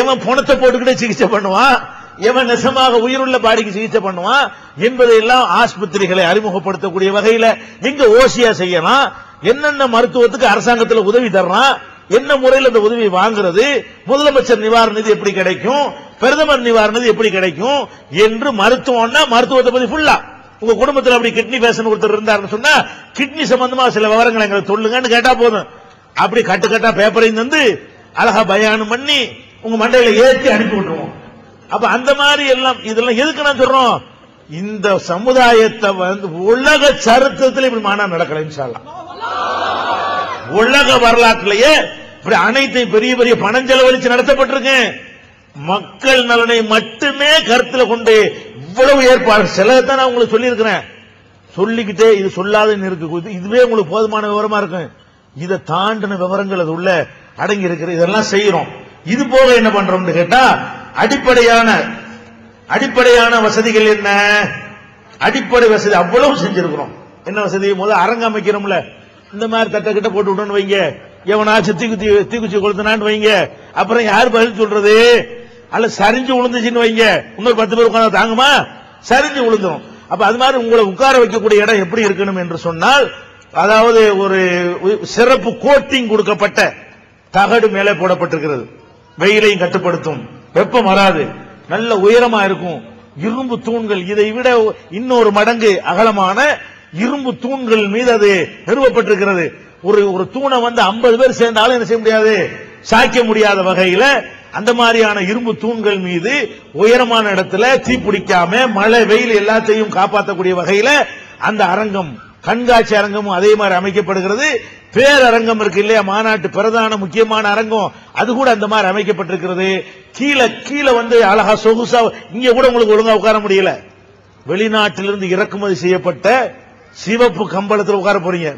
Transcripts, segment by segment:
எவன் பணத்தை போட்டுக்கிட்டு சிகிச்சை பண்ணுவான். எவன் நெசமாக உயிருள்ள பாடிக்கு சிகிச்சை பண்ணுவான். என்பதையெல்லாம் ஆஸ்பத்திரிகளை அறிமுகப்படுத்தக்கூடிய வகையில எங்க ஓசியா செய்யலாம் என்னென்ன மருத்துவத்துக்கு அரசாங்கத்துல உதவி தர்றான்? என்ன முறையில் அந்த உதவி வாங்குறது? முதலமைச்சர் நிவாரண நிதி எப்படி கிடைக்கும்? பிரதமர் நிவாரண நிதி எப்படி கிடைக்கும்? என்று மருத்துவம்னா மருத்துவத்தை பத்தி ஃபுல்லா உங்க குடும்பத்துல அப்படி கிட்னி பேஷன் ஒருத்தர் இருந்தாருன்னு சொன்னா கிட்னி சம்பந்தமா சில விவரங்களை எங்களுக்கு சொல்லுங்கன்னு கேட்டா போதும். அப்படி கட்டுக்கட்டா பேப்பரையும் தந்து அழகா பயானம் பண்ணி உங்க மண்டையில ஏத்தி அனுப்பி விட்டுருவோம். அப்ப அந்த மாதிரி எல்லாம் இதெல்லாம் எதுக்கு நான் சொல்றோம்? இந்த சமுதாயத்தை வந்து உலக சரித்திரத்தில் இப்படி மாநாடு நடக்கல இன்ஷால்லா உலக வரலாற்றிலேயே இப்படி அனைத்து பெரிய பெரிய பணம் செலவழிச்சு நடத்தப்பட்டிருக்கு. மக்கள் நலனை மட்டுமே கருத்துல கொண்டு இவ்வளவு ஏற்பாடு செலவைத்தான் நான் உங்களுக்கு சொல்லியிருக்கிறேன். சொல்லிக்கிட்டே இது சொல்லாதுன்னு இருக்கு. இதுவே உங்களுக்கு போதுமான விவரமா இருக்கும். இதை தாண்டின விவரங்கள் அது உள்ள. அடங்கி இருக்கிற இதெல்லாம் செய்யறோம். இது போக என்ன பண்றோம்னு கேட்டா அடிப்படையான அடிப்படையான வசதிகள் என்ன? அடிப்படை வசதி அவ்வளவு செஞ்சிருக்கிறோம். என்ன வசதி? முதல்ல அரங்க அமைக்கிறோம்ல. இந்த மாதிரி தட்டை கிட்ட போட்டு விட்டோம்னு வைங்க. எவனாச்சும் தீக்குச்சி தீக்குச்சி கொளுத்தினான்னு வைங்க. அப்புறம் யார் பதில் சொல்றது? அல்ல சரிஞ்சு விழுந்துச்சுன்னு வைங்க. இன்னொரு பத்து பேர் உட்காந்து தாங்குமா? சரிஞ்சு விழுந்துரும் அப்ப அது மாதிரி உங்களை உட்கார வைக்கக்கூடிய இடம் எப்படி இருக்கணும் என்று சொன்னால் அதாவது ஒரு சிறப்பு கோட்டிங் கொடுக்கப்பட்ட தகடு மேலே போடப்பட்டிருக்கிறது. வெயிலையும் கட்டுப்படுத்தும். வெப்பம் வராது. நல்ல உயரமா இருக்கும். இரும்பு தூண்கள் இதை விட இன்னொரு மடங்கு அகலமான இரும்பு தூண்கள் மீது அது நிறுவப்பட்டிருக்கிறது. ஒரு ஒரு தூணை வந்து 50 பேர் சேர்ந்தாலும் என்ன செய்ய முடியாது? சாய்க்க முடியாத வகையில அந்த மாதிரியான இரும்பு தூண்கள் மீது உயரமான இடத்துல தீ பிடிக்காம மழை வெயில் எல்லாத்தையும் காப்பாற்றக்கூடிய வகையில அந்த அரங்கம் கண்காட்சி அரங்கமும் அதே மாதிரி அமைக்கப்படுகிறது. பேரரங்கம் இருக்கு இல்லையா? மாநாட்டு பிரதான முக்கியமான அரங்கம். அது கூட அந்த மாதிரி அமைக்கப்பட்டிருக்கிறது. கீழே கீழே வந்து அழகா சொகுசா இங்க கூட உங்களுக்கு ஒழுங்கா உட்கார முடியல. வெளிநாட்டிலிருந்து இறக்குமதி செய்யப்பட்ட சிவப்பு கம்பளத்தில் உட்கார போறீங்க.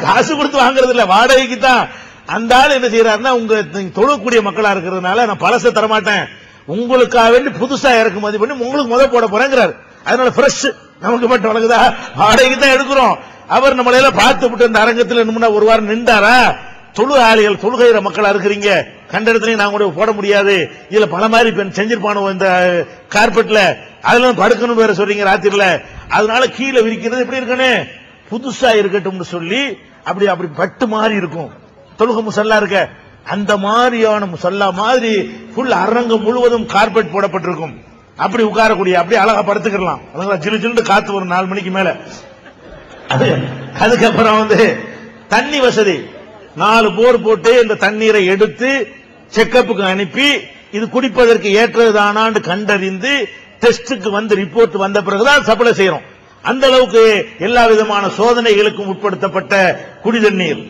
காசு கொடுத்து வாங்குறது இல்ல வாடகைக்கு தான். அந்த ஆள் என்ன செய்யறாருன்னா உங்க தொழக்கூடிய மக்களா இருக்கிறதுனால நான் பழச தரமாட்டேன். உங்களுக்காக வேண்டி புதுசா இறக்குமதி பண்ணி உங்களுக்கு முத போட போறேங்கிறாரு. அதனால ஃப்ரெஷ் நமக்கு மட்டும் வழங்குதா? வாடகைக்கு தான் எடுக்கிறோம். அவர் நம்மளையெல்லாம் பார்த்து விட்டு இந்த அரங்கத்தில் நின்னா ஒரு வாரம் நின்றாரா? தொழு ஆளிகள் தொழுகைற மக்களா இருக்கிறீங்க. கண்ட இடத்துலயும் நான் கூட போட முடியாது. இதுல பல மாதிரி பெண் செஞ்சிருப்பானோ இந்த கார்பெட்ல அதுல படுக்கணும் வேற சொல்றீங்க ராத்திரில அதனால கீழே விரிக்கிறது எப்படி இருக்கணும் புதுசா இருக்கட்டும்னு சொல்லி அப்படி அப்படி பட்டு மாதிரி இருக்கும். தொழுக முசல்லா இருக்க. அந்த மாதிரியான முசல்லா மாதிரி ஃபுல் அரங்கம் முழுவதும் கார்பெட் போடப்பட்டிருக்கும். அப்படி உட்காரக்கூடிய அப்படி அழகா படுத்துக்கலாம் அழகா ஜிலு ஜிலுன்னு காத்து வரும் நாலு மணிக்கு மேல. அது அதுக்கப்புறம் வந்து தண்ணி வசதி. நாலு போர் போட்டு இந்த தண்ணீரை எடுத்து செக்கப்புக்கு அனுப்பி இது குடிப்பதற்கு ஏற்றதானான்னு கண்டறிந்து டெஸ்டுக்கு வந்து ரிப்போர்ட் வந்த பிறகுதான் சப்ளை செய்யறோம். அந்த அளவுக்கு எல்லா விதமான சோதனைகளுக்கும் உட்படுத்தப்பட்ட குடி தண்ணீர்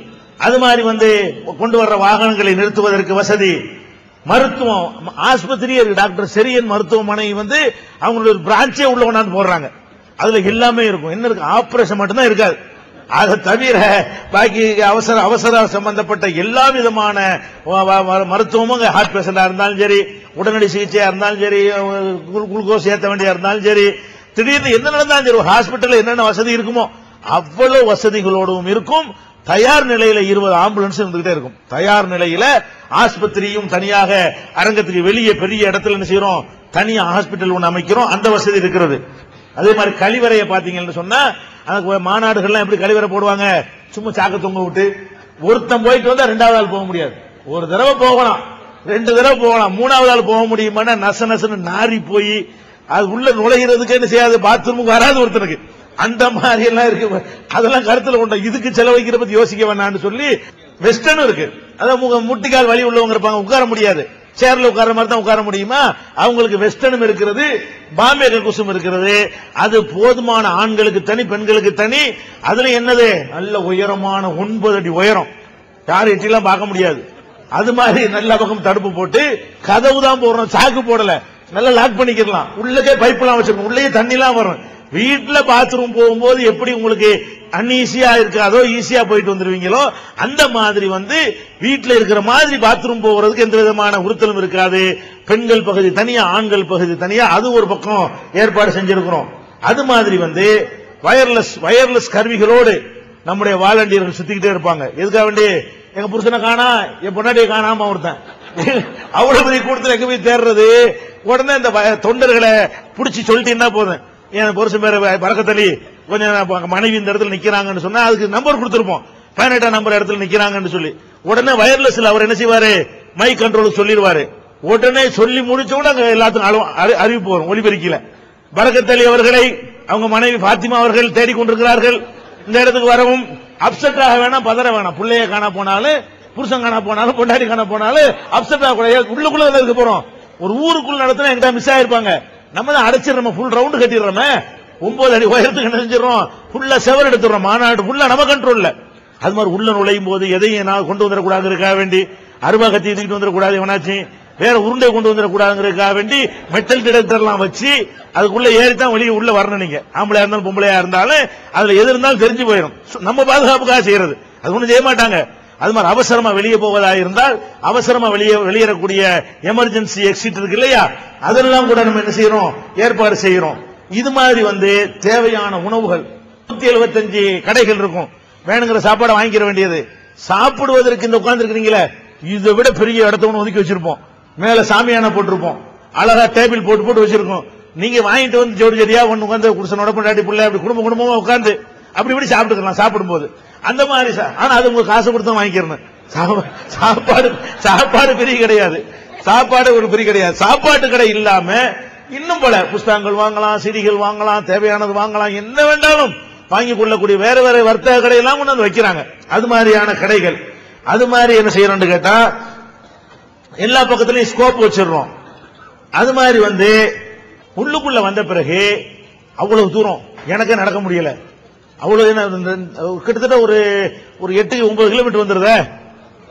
அது மாதிரி வந்து கொண்டு வர்ற வாகனங்களை நிறுத்துவதற்கு வசதி. மருத்துவம் ஆஸ்பத்திரியே இருக்கு டாக்டர் செரியன் மருத்துவமனை வந்து அவங்களோட ஒரு பிரான்ச்சே உள்ள கொண்டாந்து போடுறாங்க. அதுல எல்லாமே இருக்கும். என்ன இருக்கு? ஆபரேஷன் மட்டும்தான் இருக்காது. அதை தவிர பாக்கி அவசர அவசர சம்பந்தப்பட்ட எல்லா விதமான வ- மருத்துவமும் ஹார்ட் பேஷண்டா இருந்தாலும் சரி உடனடி சிகிச்சையா இருந்தாலும் சரி குளுக்கோஸ் ஏற்ற வேண்டியா இருந்தாலும் சரி திடீர்னு என்ன நடந்தாலும் சரி ஹாஸ்பிட்டல் என்னென்ன வசதி இருக்குமோ அவ்வளவு வசதிகளோடும் இருக்கும். தயார் நிலையில இருபது ஆம்புலன்ஸ் இருந்துகிட்டே இருக்கும். தயார் நிலையில ஆஸ்பத்திரியும் தனியாக அரங்கத்துக்கு வெளியே பெரிய இடத்துல என்ன செய்யறோம்? தனி ஹாஸ்பிட்டல் ஒன்று அமைக்கிறோம். அந்த வசதி இருக்கிறது. அதே மாதிரி கழிவறையை பாத்தீங்கன்னு சொன்னா அதுக்கு மாநாடுகள்லாம் எப்படி கழிவறை போடுவாங்க? சும்மா சாக்க தொங்க விட்டு. ஒருத்தன் போயிட்டு வந்தா ரெண்டாவது ஆள் போக முடியாது. ஒரு தடவை போகலாம். ரெண்டு தடவை போகலாம். மூணாவது ஆள் போக முடியுமான்னா நச நசன்னு நாரி போய் அது உள்ள நுழைகிறதுக்கு என்ன செய்யாது? பாத்ரூமுக்கு வராது ஒருத்தனுக்கு. அந்த மாதிரி எல்லாம் இருக்கு. அதெல்லாம் கருத்துல உண்டா இதுக்கு செலவழிக்கிற பத்தி யோசிக்க வேணாம்னு சொல்லி வெஸ்டர்னும் இருக்கு. அதான் முட்டிக்கால் வலி உள்ளவங்க இருப்பாங்க உட்கார முடியாது. சேர்ல உட்கார மாதிரி தான் உட்கார முடியுமா? அவங்களுக்கு வெஸ்டர்னும் இருக்கிறது பாம்பே கக்குசும் இருக்கிறது. அது போதுமான ஆண்களுக்கு தனி பெண்களுக்கு தனி. அதுல என்னது? நல்ல உயரமான ஒன்பது அடி உயரம். யார் எட்டிலாம் பார்க்க முடியாது. அது மாதிரி நல்ல பக்கம் தடுப்பு போட்டு கதவு தான் போடுறோம் சாக்கு போடல. நல்லா லாக் பண்ணிக்கலாம் உள்ளக்கே பைப்லாம் வச்சிருக்கோம் உள்ளே தண்ணிலாம் வரும். வீட்டில் பாத்ரூம் போகும்போது எப்படி உங்களுக்கு அன்ஈஸியா இருக்காதோ ஈஸியா போயிட்டு வந்துருவீங்களோ? அந்த மாதிரி வந்து வீட்டில் இருக்கிற மாதிரி பாத்ரூம் போகிறதுக்கு எந்த விதமான உறுத்தலும் இருக்காது. பெண்கள் பகுதி தனியா ஆண்கள் பகுதி தனியா அது ஒரு பக்கம் ஏற்பாடு செஞ்சிருக்கிறோம். அது மாதிரி வந்து வயர்லெஸ் வயர்லெஸ் கருவிகளோடு நம்முடைய வாலண்டியர்கள் சுத்திக்கிட்டே இருப்பாங்க. எதுக்காக வேண்டி? எங்க புருஷனை காணா என் பொன்னாட்டியை காணாம ஒருத்தன். அவ்வளவு பெரிய கூட்டத்தில் எங்க போய் தேடுறது உடனே இந்த வ- தொண்டர்களை புடிச்சு என்ன போதும். என் புருஷன் பேர் பறக்கத்தலி கொஞ்சம் மனைவி இந்த இடத்துல நிக்கிறாங்கன்னு சொன்னா அதுக்கு நம்பர் கொடுத்துருப்போம். பதினெட்டாம் நம்பர் இடத்துல நிக்கிறாங்கன்னு சொல்லி. உடனே வயர்லெஸ்ல அவர் என்ன செய்வாரு? மைக் கண்ட்ரோலுக்கு சொல்லிடுவாரு. உடனே சொல்லி முடிச்ச கூட அங்க எல்லாத்துக்கும் அறிவிப்பு வரும் ஒளிபெருக்கில. பரக்கத்தலி அவர்களை அவங்க மனைவி பாத்திமா அவர்கள் தேடிக்கொண்டிருக்கிறார்கள். இந்த இடத்துக்கு வரவும் அப்செட் ஆக வேணாம் பதற வேணாம். பிள்ளைய காணா போனாலும் புருஷன் காணா போனாலும் பொண்டாடி காணா போனாலும் அப்செட் ஆக கூடாது உள்ளுக்குள்ள இருக்க போறோம். ஒரு ஊருக்குள்ள நடத்தினா எங்கிட்ட மிஸ் ஆயிருப்பாங்க. நம்ம தான் அடைச்சிடுறோம் ஃபுல் ரவுண்டு கட்டிடுறோமே. ஒன்பது அடி உயரத்துக்கு என்ன செஞ்சிடறோம் ஃபுல்லா செவர் எடுத்துடுறோம். மாநாடு ஃபுல்லா நம்ம கண்ட்ரோல்ல அது மாதிரி உள்ள நுழையும் போது எதையும் நான் கொண்டு வந்துடக்கூடாதுக்காக வேண்டி? அருவா கத்தி தூக்கிட்டு வந்துடக்கூடாது எவனாச்சு வேற உருண்டை கொண்டு வந்துடக்கூடாதுங்கிறதுக்காக வேண்டி? மெட்டல் டிடெக்டர்லாம் வச்சு அதுக்குள்ள ஏறி தான் வெளியே உள்ள வரணும் நீங்க. ஆம்பளையா இருந்தாலும் பொம்பளையா இருந்தாலும் அதுல எது இருந்தாலும் தெரிஞ்சு போயிடும் நம்ம பாதுகாப்புக்காக செய்யறது. அது ஒன்றும் செய்ய மாட்டாங்க. அது மாதிரி அவசரமா வெளியே போவதா இருந்தால் அவசரமா வெளியே வெளியேறக்கூடிய எமர்ஜென்சி எக்ஸிட் இருக்கு இல்லையா? அதெல்லாம் கூட நம்ம என்ன செய்யறோம்? ஏற்பாடு செய்யறோம். இது மாதிரி வந்து தேவையான உணவுகள் நூத்தி எழுபத்தஞ்சு கடைகள் இருக்கும். வேணுங்கிற சாப்பாடை வாங்கிக்கிற வேண்டியது. சாப்பிடுவதற்கு இந்த உட்கார்ந்து இருக்கிறீங்களே இதை விட பெரிய இடத்த ஒன்று ஒதுக்கி வச்சிருப்போம். மேல சாமியான போட்டிருப்போம். அழகா டேபிள் போட்டு போட்டு வச்சிருக்கோம். நீங்க வாங்கிட்டு வந்து ஜோடி ஜோடியா ஒன்று உட்காந்து குடிசனோட பொண்டாட்டி பிள்ளை அப்படி குடும்ப குடும்பமா உட்காந்து அப்படி இப்படி சாப்பிட்டுக்கலாம் சாப்பிடும்போது. அந்த மாதிரி சா- ஆனா அது உங்களுக்கு காசு கொடுத்து வாங்கிக்கிறேன் சாப்பாடு சாப்பாடு பெரிய கிடையாது. சாப்பாடு ஒரு பெரிய கிடையாது. சாப்பாட்டு கடை இல்லாம இன்னும் பல புஸ்தகங்கள் வாங்கலாம் சிடிகள் வாங்கலாம் தேவையானது வாங்கலாம் என்ன வேண்டாலும் வாங்கி கொள்ளக்கூடிய வேற வேற வர்த்தக கடையெல்லாம் கொண்டு வந்து வைக்கிறாங்க. அது மாதிரியான கடைகள். அது மாதிரி என்ன செய்யறோம்னு கேட்டா எல்லா பக்கத்துலயும் ஸ்கோப் வச்சிடறோம். அது மாதிரி வந்து உள்ளுக்குள்ள வந்த பிறகு அவ்வளவு தூரம் எனக்கு நடக்க முடியல. அவ்வளவு கிட்டத்தட்ட ஒரு ஒரு எட்டு ஒன்பது கிலோமீட்டர் வந்துருத.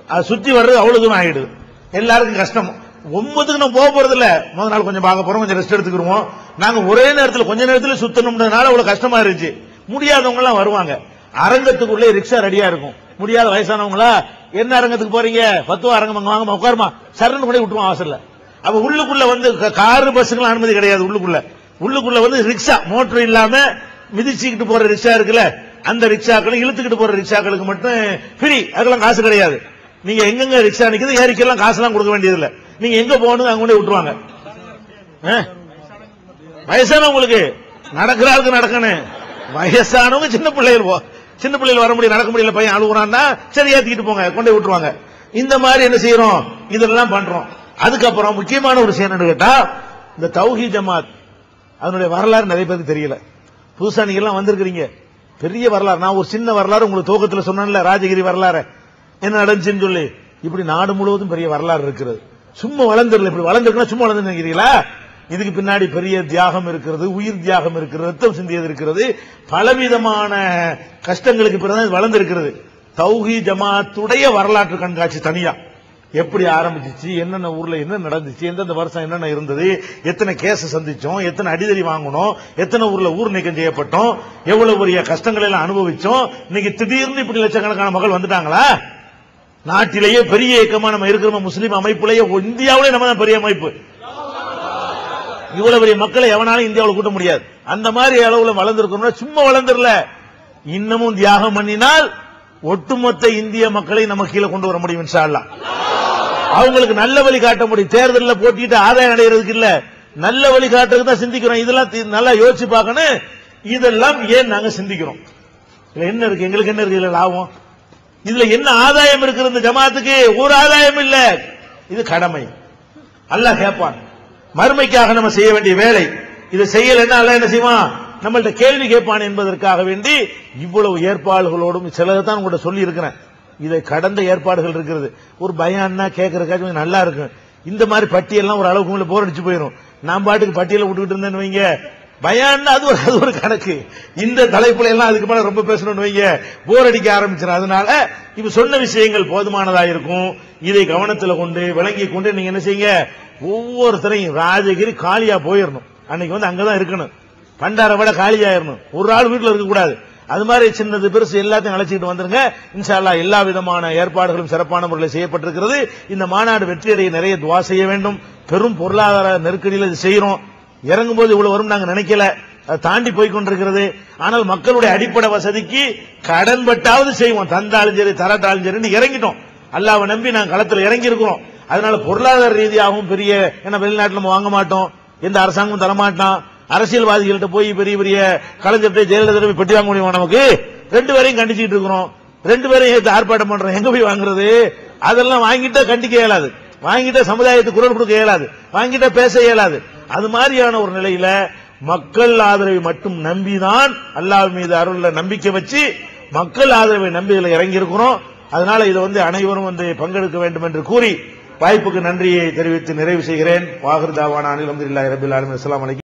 அது சுத்தி வர்றது அவ்வளவு தூரம் ஆயிடுது. எல்லாருக்கும் கஷ்டம். ஒன்பதுக்கு நம்ம போக போறது இல்ல முதல் நாள் கொஞ்சம் பார்க்க போறோம் கொஞ்சம் ரெஸ்ட் எடுத்துக்கிறோம் நாங்க ஒரே நேரத்தில் கொஞ்ச நேரத்தில் சுத்தணும்ன்றதுனால அவ்வளவு கஷ்டமா இருந்துச்சு. முடியாதவங்க எல்லாம் வருவாங்க. அரங்கத்துக்குள்ளே ரிக்ஷா ரெடியா இருக்கும். முடியாத வயசானவங்களா என்ன அரங்கத்துக்கு போறீங்க? பத்துவா அரங்கம் அங்க வாங்கம்மா உட்காருமா சரண் கூட விட்டுருவோம் அவசரல அப்ப உள்ளுக்குள்ள வந்து க- காரு பஸ்ஸுக்கெல்லாம் அனுமதி கிடையாது உள்ளுக்குள்ள. உள்ளுக்குள்ள வந்து ரிக்ஷா மோட்டர் இல்லாம மிதிச்சுக்கிட்டு போற ரிக்ஷா இருக்குல்ல அந்த ரிக்ஷாக்களும் இழுத்துக்கிட்டு போற ரிக்ஷாக்களுக்கு மட்டும் ஃப்ரீ அதுக்கெல்லாம் காசு கிடையாது. நீங்க எங்கெங்க ரிக்ஷா நிக்குது காசு காசுலாம் கொடுக்க வேண்டியது இல்ல நீங்க எங்க போகணும் அங்க கொண்டு விட்டுருவாங்க. ஆ? வயசானவங்களுக்கு நடக்கிறாருக்கு நடக்கணும். வயசானவங்க சின்ன பிள்ளைகள் போ சின்ன பிள்ளைகள் வர முடியும் நடக்க முடியல பையன் அழுகுறான்னா சரி ஏத்திக்கிட்டு போங்க கொண்டே விட்டுருவாங்க. இந்த மாதிரி என்ன செய்யறோம்? இதெல்லாம் பண்றோம். அதுக்கப்புறம் முக்கியமான ஒரு விஷயம் கேட்டா இந்த தௌஹி ஜமாத் அதனுடைய வரலாறு நிறைய பேருக்கு தெரியல. புதுசா நீங்க எல்லாம் வந்திருக்கிறீங்க. பெரிய வரலாறு. நான் ஒரு சின்ன வரலாறு உங்களுக்கு துவக்கத்துல சொன்னேன்ல ராஜகிரி வரலாறு. என்ன நடந்துச்சுன்னு சொல்லி. இப்படி நாடு முழுவதும் பெரிய வரலாறு இருக்கிறது. சும்மா வளர்ந்துடல இப்படி வளர்ந்துருக்குன்னா சும்மா வளர்ந்து நினைக்கிறீங்களா? இதுக்கு பின்னாடி பெரிய தியாகம் இருக்கிறது உயிர் தியாகம் இருக்கிறது ரத்தம் சிந்தியது இருக்கிறது. பலவிதமான கஷ்டங்களுக்கு பிறகு இது வளர்ந்திருக்கிறது. தௌஹி ஜமாத்துடைய வரலாற்று கண்காட்சி தனியா. எப்படி ஆரம்பிச்சிச்சு என்னென்ன ஊர்ல என்ன நடந்துச்சு எந்தெந்த வருஷம் என்னென்ன இருந்தது எத்தனை கேஸ் சந்திச்சோம் எத்தனை அடிதடி வாங்கணும் எத்தனை ஊர்ல ஊர் நீக்கம் செய்யப்பட்டோம் எவ்வளவு பெரிய கஷ்டங்களை எல்லாம் அனுபவிச்சோம் இன்னைக்கு திடீர்னு இப்படி லட்சக்கணக்கான மக்கள் வந்துட்டாங்களா? நாட்டிலேயே பெரிய இயக்கமா நம்ம இருக்கிற முஸ்லீம் அமைப்புலயே இந்தியாவிலே நம்ம தான் பெரிய அமைப்பு. இவ்வளவு பெரிய மக்களை எவனாலும் இந்தியாவுல கூட்ட முடியாது. அந்த மாதிரி அளவுல வளர்ந்திருக்கணும்னா சும்மா வளர்ந்துடல. இன்னமும் தியாகம் பண்ணினால் ஒட்டுமொத்த இந்திய மக்களை நம்ம கீழே கொண்டு வர முடியும் இன்ஷா அல்லாஹ். அவங்களுக்கு நல்ல வழி காட்ட முடியும். தேர்தலில் போட்டிட்டு ஆதாயம் அடைகிறதுக்கு இல்ல. நல்ல வழி காட்டுறதுக்கு தான் சிந்திக்கிறோம். இதெல்லாம் தி- நல்லா யோசிச்சு பார்க்கணும். இதெல்லாம் ஏன் நாங்க சிந்திக்கிறோம்? இதுல என்ன இருக்கு? எங்களுக்கு என்ன இருக்கு? இதுல லாபம். இதுல என்ன ஆதாயம் இருக்கிறது இந்த ஜமாத்துக்கு ஒரு ஆதாயம் இல்ல. இது கடமை. அல்லாஹ் கேட்பான் மறுமைக்காக நம்ம செய்ய வேண்டிய வேலை. இதை செய்யலைன்னா அல்ல என்ன செய்வான்? நம்மள்ட்ட கேள்வி கேட்பான் என்பதற்காக வேண்டி இவ்வளவு ஏற்பாடுகளோடும் சிலதான் உங்கள்ட்ட சொல்லி இருக்கிறேன் இதை கடந்த ஏற்பாடுகள் இருக்கிறது. ஒரு பயம்னா கேட்கறதுக்காச்சும் கொஞ்சம் நல்லா இருக்கும். இந்த மாதிரி பட்டியெல்லாம் ஒரு அளவுக்கு மேல போர் அடிச்சு போயிடும் நான் பாட்டுக்கு பட்டியல விட்டுக்கிட்டு இருந்தேன்னு வைங்க. பயான்னா அது ஒரு அது ஒரு கணக்கு. இந்த தலைப்புல எல்லாம் அதுக்கு மேல ரொம்ப பேசணும்னு வைங்க. போர் அடிக்க ஆரம்பிச்சிடும் அதனால இப்ப சொன்ன விஷயங்கள் போதுமானதா இருக்கும். இதை கவனத்துல கொண்டு விளங்கி கொண்டு நீங்க என்ன செய்யுங்க? ஒவ்வொருத்தரையும் ராஜகிரி காலியா போயிடணும் அன்னைக்கு வந்து அங்கதான் இருக்கணும். பண்டார விட காலியாயிரணும். ஒரு ஆள் வீட்டுல இருக்க கூடாது அது மாதிரி சின்னது பெருசு எல்லாத்தையும் அழைச்சிட்டு வந்துருங்க. இன்ஷால்லா எல்லா விதமான ஏற்பாடுகளும் சிறப்பான முறையில் செய்யப்பட்டிருக்கிறது. இந்த மாநாடு வெற்றியடைய நிறைய துவா செய்ய வேண்டும். பெரும் பொருளாதார நெருக்கடியில் இது செய்யறோம். இறங்கும் போது இவ்வளவு வரும் நாங்க நினைக்கல. அதை தாண்டி போய் கொண்டிருக்கிறது. ஆனால் மக்களுடைய அடிப்படை வசதிக்கு கடன் பட்டாவது செய்வோம். தந்தாலும் சரி தரட்டாலும் சரின்னு இறங்கிட்டோம். அல்லாவை நம்பி நாங்கள் களத்தில் இறங்கி இருக்கிறோம் அதனால பொருளாதார ரீதியாகவும் பெரிய ஏன்னா வெளிநாட்டில் நம்ம வாங்க மாட்டோம். எந்த அரசாங்கமும் தரமாட்டான். அரசியல்வாதிகள்கிட்ட போய் பெரிய பெரிய கலைஞர்கிட்ட ஜெயலலிதா பெட்டி வாங்க முடியுமா நமக்கு? ரெண்டு பேரையும் கண்டிச்சுட்டு இருக்கிறோம். ரெண்டு பேரையும் ஏத்து ஆர்ப்பாட்டம் பண்றோம். எங்க போய் வாங்குறது? அதெல்லாம் வாங்கிட்டா கண்டிக்க இயலாது. வாங்கிட்டா சமுதாயத்துக்கு குரல் கொடுக்க இயலாது. வாங்கிட்டா பேச இயலாது. அது மாதிரியான ஒரு நிலையில மக்கள் ஆதரவை மட்டும் நம்பிதான் அல்லாஹ் மீது அருள்ல நம்பிக்கை வச்சு மக்கள் ஆதரவை நம்பி இதில் இறங்கி இருக்கிறோம் அதனால இதை வந்து அனைவரும் வந்து பங்கெடுக்க வேண்டும் என்று கூறி வாய்ப்புக்கு நன்றியை தெரிவித்து நிறைவு செய்கிறேன். வாகர் தாவான அனில் அஹமதுல்லாஹி ரபில் ஆலமின். அலைக்கும்